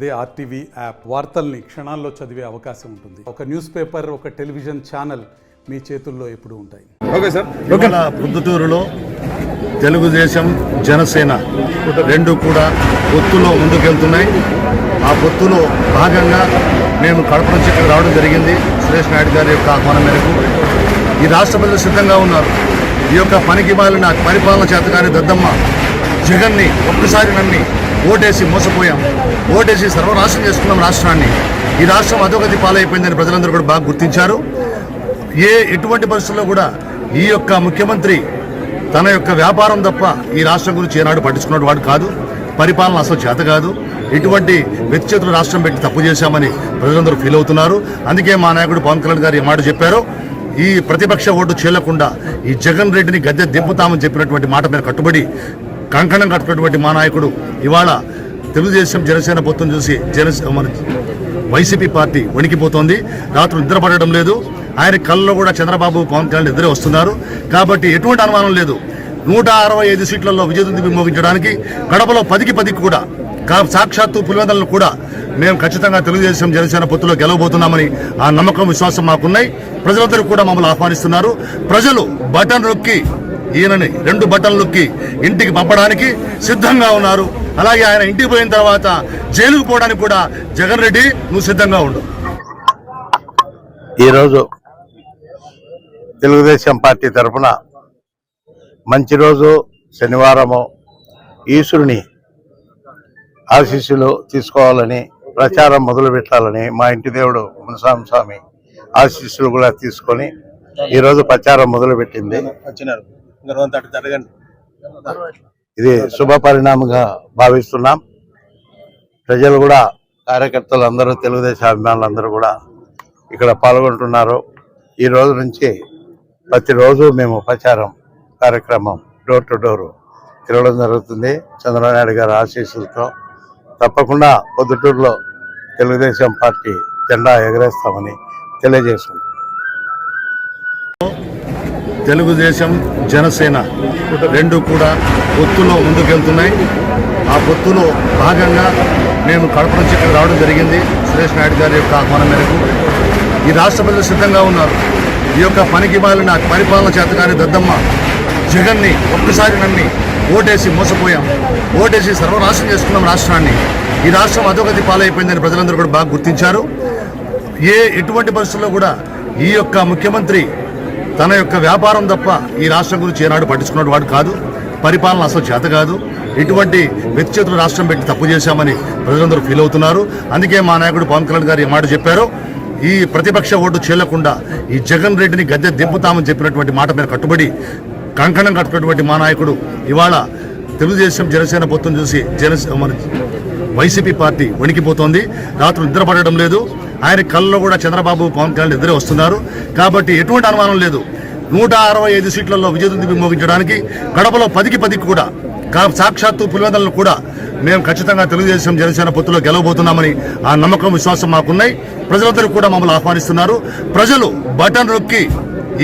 అదే RTV app. వార్తల్ని క్షణాల్లో చదివే అవకాశం ఉంటుంది. ఒక న్యూస్ పేపర్ ఒక టెలివిజన్ ఛానల్ మీ చేతుల్లో ఎప్పుడూ ఉంటాయి. Okay sir. ఇవాళ పొద్దుటూరులో తెలుగుదేశం జనసేన రెండు కూడా పొత్తులో ముందుకెళ్తున్నాయి. ఆ పొత్తులో భాగంగా మేము కడప నుంచి ఇక్కడ రావడం జరిగింది. సురేష్ నాయుడు గారి యొక్క ఆహ్వానం మేరకు. ఈ రాష్ట్ర ప్రజలు సిద్ధంగా ఉన్నారు. ఈ యొక్క పనికి మాలిన పరిపాలన చేతగాని దద్దమ్మ జగన్ని ఒక్కసారి నమ్మి ఓటేసి మోసపోయాం. ఓటేసి సర్వనాశనం చేసుకున్నాం రాష్ట్రాన్ని. ఈ రాష్ట్రం అధోగతి పాలైపోయిందని ప్రజలందరూ కూడా బాగా గుర్తించారు. ఏ ఎటువంటి పరిస్థితుల్లో కూడా ఈ యొక్క ముఖ్యమంత్రి తన యొక్క వ్యాపారం తప్ప ఈ రాష్ట్రం గురించి ఏనాడు పట్టించుకున్న వాడు కాదు. పరిపాలన అసలు చేత కాదు. ఇటువంటి వ్యక్తిచేతులు రాష్ట్రం పెట్టి తప్పు చేశామని ప్రజలందరూ ఫీల్ అవుతున్నారు. అందుకే మా నాయకుడు పవన్ కళ్యాణ్ గారు ఈ మాట చెప్పారు. ఈ ప్రతిపక్ష ఓటు చేయకుండా ఈ జగన్ రెడ్డిని గద్దె దింపుతామని చెప్పినటువంటి మాట మీద కట్టుబడి కంకణం కట్టుకున్నటువంటి మా నాయకుడు ఇవాళ తెలుగుదేశం జనసేన పొత్తును చూసి జనసేన మన వైసీపీ పార్టీ వణికిపోతోంది. రాత్రి నిద్ర పడడం లేదు. ఆయన కళ్ళలో కూడా చంద్రబాబు పవన్ కళ్యాణ్ ఇద్దరే వస్తున్నారు. కాబట్టి ఎటువంటి అనుమానం లేదు. నూట అరవై ఐదు సీట్లలో విజయదుంది మోగించడానికి కడపలో పదికి పదికి కూడా కా- సాక్షాత్తు పులివెందలను కూడా మేము ఖచ్చితంగా తెలుగుదేశం జనసేన పొత్తులో గెలవబోతున్నామని ఆ నమ్మకం విశ్వాసం మాకున్నాయి. ప్రజలందరూ కూడా మమ్మల్ని ఆహ్వానిస్తున్నారు. ప్రజలు బటన్ నొక్కి ఈయనని రెండు బటన్లు నొక్కి ఇంటికి పంపడానికి సిద్ధంగా ఉన్నారు. అలాగే ఆయన ఇంటికి పోయిన తర్వాత జైలుకు పోవడానికి కూడా జగన్ రెడ్డి నువ్వు సిద్ధంగా ఉండు. ఈరోజు తెలుగుదేశం పార్టీ తరఫున మంచి రోజు శనివారము ఈశ్వరుని ఆశీస్సులు తీసుకోవాలని ప్రచారం మొదలు పెట్టాలని మా ఇంటి దేవుడు మునస్వామి స్వామి ఆశీస్సులు కూడా తీసుకొని ఈరోజు ప్రచారం మొదలు పెట్టింది జరగండి. ఇది శుభ పరిణామంగా భావిస్తున్నాం. ప్రజలు కూడా కార్యకర్తలు అందరూ తెలుగుదేశం అభిమానులు అందరూ కూడా ఇక్కడ పాల్గొంటున్నారు. ఈ రోజు నుంచి ప్రతిరోజు మేము ప్రచారం కార్యక్రమం డోర్ టు డోర్ తిరగడం జరుగుతుంది. చంద్రబాబు నాయుడు గారి ఆశీస్సులతో తప్పకుండా పొద్దుటూరులో తెలుగుదేశం పార్టీ జెండా ఎగరేస్తామని తెలియజేస్తుంది తెలుగుదేశం జనసేన రెండు కూడా పొత్తులో ముందుకెళ్తున్నాయి. ఆ పొత్తులో భాగంగా మేము కడప నుంచి ఇక్కడ రావడం జరిగింది. సురేష్ నాయుడు గారి యొక్క ఆహ్వానం మేరకు. ఈ రాష్ట్ర ప్రజలు సిద్ధంగా ఉన్నారు. ఈ యొక్క పనికి మాలిన పరిపాలన చేతగాని దద్దమ్మ జగన్ని ఒక్కసారి నమ్మి ఓటేసి మోసపోయాం. ఓటేసి సర్వనాశనం చేసుకున్నాం రాష్ట్రాన్ని. ఈ రాష్ట్రం అధోగతి పాలైపోయిందని ప్రజలందరూ కూడా బాగా గుర్తించారు. ఏ ఎటువంటి పరిస్థితుల్లో కూడా ఈ యొక్క ముఖ్యమంత్రి తన యొక్క వ్యాపారం తప్ప ఈ రాష్ట్రం గురించి ఏనాడు పట్టించుకున్నట్టు వాడు కాదు. పరిపాలన అసలు చేత కాదు. ఇటువంటి వ్యక్తిచేతులు రాష్ట్రం పెట్టి తప్పు చేశామని ప్రజలందరూ ఫీల్ అవుతున్నారు. అందుకే మా నాయకుడు పవన్ కళ్యాణ్ గారు ఈ మాట చెప్పారు. ఈ ప్రతిపక్ష ఓటు చేయకుండా ఈ జగన్ రెడ్డిని గద్దె దింపుతామని చెప్పినటువంటి మాట మీద కట్టుబడి కంకణం కట్టుకున్నటువంటి మా నాయకుడు ఇవాళ తెలుగుదేశం జనసేన పొత్తును చూసి జనసేన వైసీపీ పార్టీ వణికిపోతోంది. రాత్రులు నిద్రపడడం లేదు. ఆయన కళ్ళలో కూడా చంద్రబాబు పవన్ కళ్యాణ్ ఇద్దరే వస్తున్నారు. కాబట్టి ఎటువంటి అనుమానం లేదు. నూట అరవై ఐదు సీట్లలో విజయదుంది మోగించడానికి గడపలో పదికి పదికి కూడా కా- సాక్షాత్తు పులివెందలను కూడా మేము ఖచ్చితంగా తెలుగుదేశం జనసేన పొత్తులో గెలవబోతున్నామని ఆ నమ్మకం విశ్వాసం మాకున్నాయి. ప్రజలందరూ కూడా మమ్మల్ని ఆహ్వానిస్తున్నారు. ప్రజలు బటన్ నొక్కి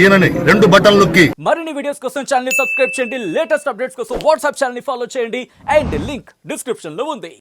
ఈయనని రెండు బటన్ నొక్కి. మరిన్ని వీడియోస్ కోసం ఛానల్ సబ్స్క్రైబ్ చేయండి. లేటెస్ట్ అప్డేట్స్ కోసం వాట్సాప్ ఛానల్ ఫాలో చేయండి. అండ్ లింక్ డిస్క్రిప్షన్లో ఉంది.